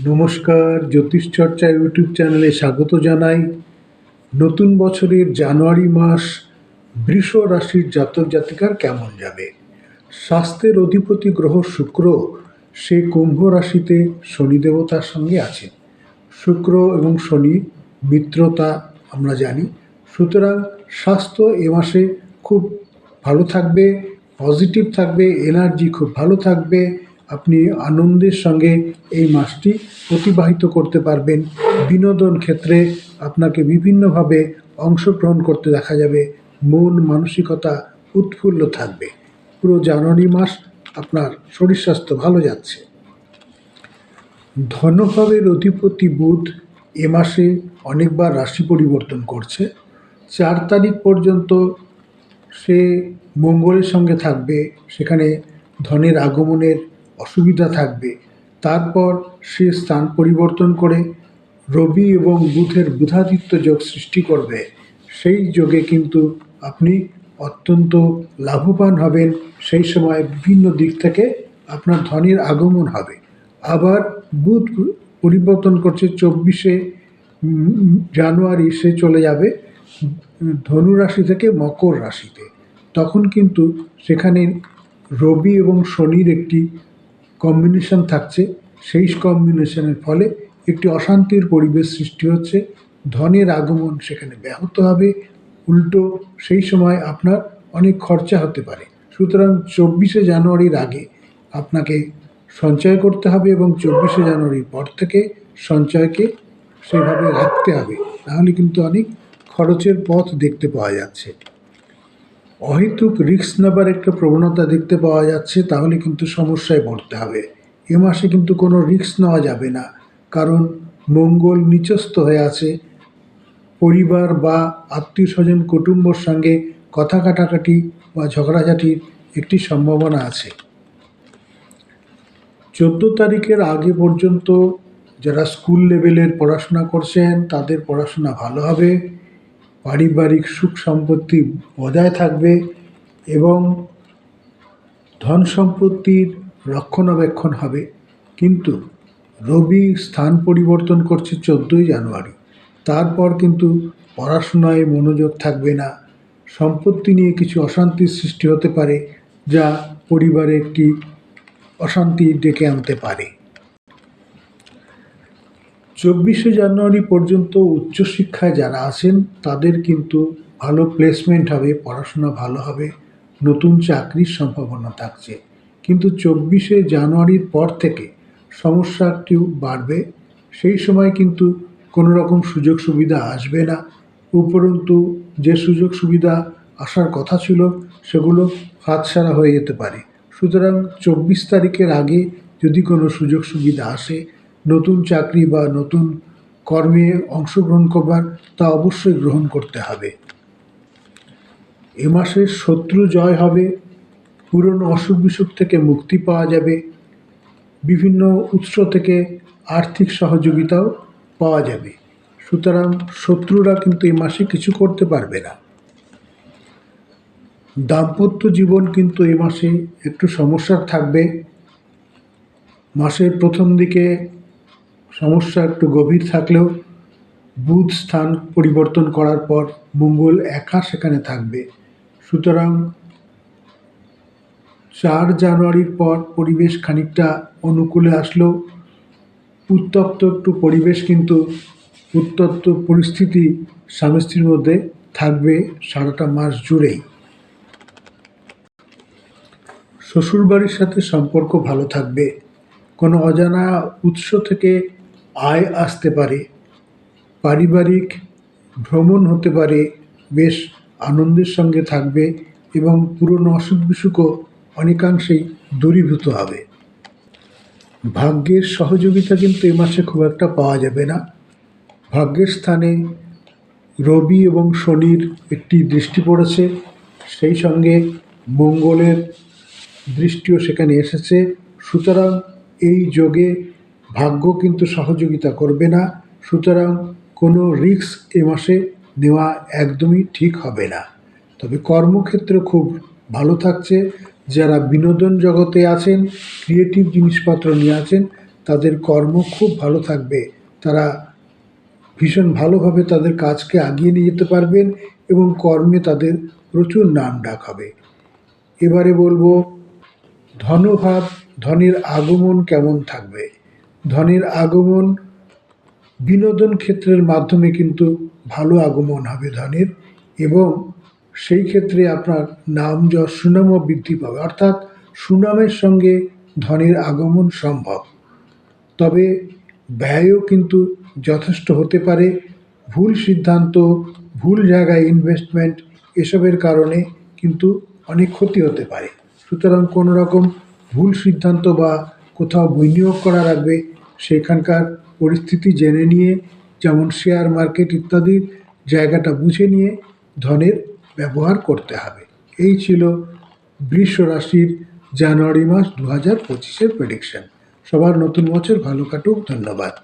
নমস্কার, জ্যোতিষ চর্চা ইউটিউব চ্যানেলে স্বাগত জানাই। নতুন বছরের জানুয়ারি মাস, বৃষ রাশির জাতক জাতিকার কেমন যাবে? স্বাস্থ্যের অধিপতি গ্রহ শুক্র, সে কুম্ভ রাশিতে শনি দেবতার সঙ্গে আছে। শুক্র এবং শনি মিত্রতা আমরা জানি। সুতরাং স্বাস্থ্য এ মাসে খুব ভালো থাকবে, পজিটিভ থাকবে, এনার্জি খুব ভালো থাকবে। আপনি আনন্দের সঙ্গে এই মাসটি অতিবাহিত করতে পারবেন। বিনোদন ক্ষেত্রে আপনাকে বিভিন্নভাবে অংশগ্রহণ করতে দেখা যাবে। মন, মানসিকতা উৎফুল্ল থাকবে। পুরো জানুয়ারি মাস আপনার শরীর স্বাস্থ্য ভালো যাচ্ছে। ধনভাবের অধিপতি বুধ এ মাসে অনেকবার রাশি পরিবর্তন করছে। চার তারিখ পর্যন্ত সে মঙ্গলের সঙ্গে থাকবে। সেখানে ধনের আগমনের অসুবিধা থাকবে। তারপর সে স্থান পরিবর্তন করে রবি এবং বুধের বুধাদিত্য যোগ সৃষ্টি করবে। সেই যোগে কিন্তু আপনি অত্যন্ত লাভবান হবেন। সেই সময় বিভিন্ন দিক থেকে আপনার ধনের আগমন হবে। আবার বুধ পরিবর্তন করছে চব্বিশে জানুয়ারি সে চলে যাবে ধনু রাশি থেকে মকর রাশিতে। তখন কিন্তু সেখানে রবি এবং শনির একটি কম্বিনেশন থাকছে। সেই কম্বিনেশনের ফলে একটি অশান্তির পরিবেশ সৃষ্টি হচ্ছে। ধনের আগমন সেখানে ব্যাহত হবে। উল্টো সেই সময় আপনার অনেক খরচা হতে পারে। সুতরাং চব্বিশে জানুয়ারির আগে আপনাকে সঞ্চয় করতে হবে এবং চব্বিশে জানুয়ারির পর থেকে সঞ্চয়কে সেভাবে রাখতে হবে। নাহলে কিন্তু অনেক খরচের পথ দেখতে পাওয়া যাচ্ছে। অহেতুক রিস্ক নেবার একটা প্রবণতা দেখতে পাওয়া যাচ্ছে, তাহলে কিন্তু সমস্যায় পড়তে হবে। এ মাসে কিন্তু কোনো রিস্ক নেওয়া যাবে না, কারণ মঙ্গল নিচস্থ হয়ে আছে। পরিবার বা আত্মীয় স্বজন কুটুম্বর সঙ্গে কথা কাটাকাটি বা ঝগড়াঝাটির একটি সম্ভাবনা আছে। চোদ্দ তারিখের আগে পর্যন্ত যারা স্কুল লেভেলের পড়াশোনা করছেন, তাদের পড়াশোনা ভালো হবে। পারিবারিক সুখ সম্পত্তি বজায় থাকবে এবং ধন সম্পত্তির রক্ষণাবেক্ষণ হবে। কিন্তু রবি স্থান পরিবর্তন করছে চোদ্দোই জানুয়ারি। তারপর কিন্তু পড়াশোনায় মনোযোগ থাকবে না। সম্পত্তি নিয়ে কিছু অশান্তির সৃষ্টি হতে পারে, যা পরিবারে একটি অশান্তি ডেকে আনতে পারে। চব্বিশে জানুয়ারি পর্যন্ত উচ্চশিক্ষায় যারা আছেন, তাদের কিন্তু ভালো প্লেসমেন্ট হবে, পড়াশোনা ভালো হবে, নতুন চাকরির সম্ভাবনা থাকছে। কিন্তু চব্বিশে জানুয়ারির পর থেকে সমস্যা একটু বাড়বে। সেই সময় কিন্তু কোনো রকম সুযোগ সুবিধা আসবে না। উপরন্তু যে সুযোগ সুবিধা আসার কথা ছিল, সেগুলো হাতছাড়া হয়ে যেতে পারে। সুতরাং চব্বিশ তারিখের আগে যদি কোনো সুযোগ সুবিধা আসে নতুন চাকরি বা নতুন কর্মে অংশগ্রহণ করবার তা অবশ্যই গ্রহণ করতে হবে। এ মাসে শত্রু জয় হবে পুরনো অসুখ বিসুখ থেকে মুক্তি পাওয়া যাবে, বিভিন্ন উৎস থেকে আর্থিক সহযোগিতাও পাওয়া যাবে। সুতরাং শত্রুরা কিন্তু এই মাসে কিছু করতে পারবে না। দাম্পত্য জীবন কিন্তু এই মাসে একটু সমস্যার থাকবে। মাসের প্রথম দিকে সমস্যা একটু গভীর থাকলেও বুধ স্থান পরিবর্তন করার পর মঙ্গল একা সেখানে থাকবে। সুতরাং চার জানুয়ারির পর পরিবেশ খানিকটা অনুকূলে আসলেও উত্তপ্ত একটু পরিবেশ কিন্তু উত্তপ্ত পরিস্থিতি স্বামী স্ত্রীর মধ্যে থাকবে সারাটা মাস জুড়েই। শ্বশুরবাড়ির সাথে সম্পর্ক ভালো থাকবে। কোনো অজানা উৎস থেকে আয় আসতে পারে, পারিবারিক ভ্রমণ হতে পারে, বেশ আনন্দের সঙ্গে থাকবে এবং পুরনো অসুখ বিসুখও অনেকাংশেই দূরীভূত হবে। ভাগ্যের সহযোগিতা কিন্তু এ মাসে খুব একটা পাওয়া যাবে না। ভাগ্যের স্থানে রবি এবং শনির একটি দৃষ্টি পড়েছে, সেই সঙ্গে মঙ্গলের দৃষ্টিও সেখানে এসেছে। সুতরাং এই যোগে ভাগ্য কিন্তু সহযোগিতা করবে না, সুতরাং কোনো রিস্ক এ মাসে নেওয়া একদমই ঠিক হবে না। তবে কর্মক্ষেত্র খুব ভালো থাকছে, যারা বিনোদন জগতে আছেন, ক্রিয়েটিভ জিনিসপত্র নিয়ে আছেন, তাদের কর্ম খুব ভালো থাকবে। তারা ভীষণ ভালোভাবে তাদের কাজকে আগিয়ে নিয়ে যেতে পারবেন এবং কর্মে তাদের প্রচুর নাম ডাক হবে। এবারে বলব ধনভাব ধনের আগমন কেমন থাকবে? ধনের আগমন বিনোদন ক্ষেত্রের মাধ্যমে কিন্তু ভালো আগমন হবে ধনের এবং সেই ক্ষেত্রে আপনার নাম যশ সুনামও বৃদ্ধি পাবে। অর্থাৎ সুনামের সঙ্গে ধনের আগমন সম্ভব। তবে ব্যয়ও কিন্তু যথেষ্ট হতে পারে। ভুল সিদ্ধান্ত, ভুল জায়গায় ইনভেস্টমেন্ট এসবের কারণে কিন্তু অনেক ক্ষতি হতে পারে। সুতরাং কোনো রকম ভুল সিদ্ধান্ত বা কোথাও বিনিয়োগ করা আগে সেখানকার পরিস্থিতি জেনে নিয়ে, যেমন শেয়ার মার্কেট ইত্যাদির জায়গাটা বুঝে নিয়ে ধনের ব্যবহার করতে হবে। এই ছিল বৃষ রাশির জানুয়ারি মাস দু হাজার পঁচিশের প্রেডিকশন সবার নতুন বছর ভালো কাটুক, ধন্যবাদ।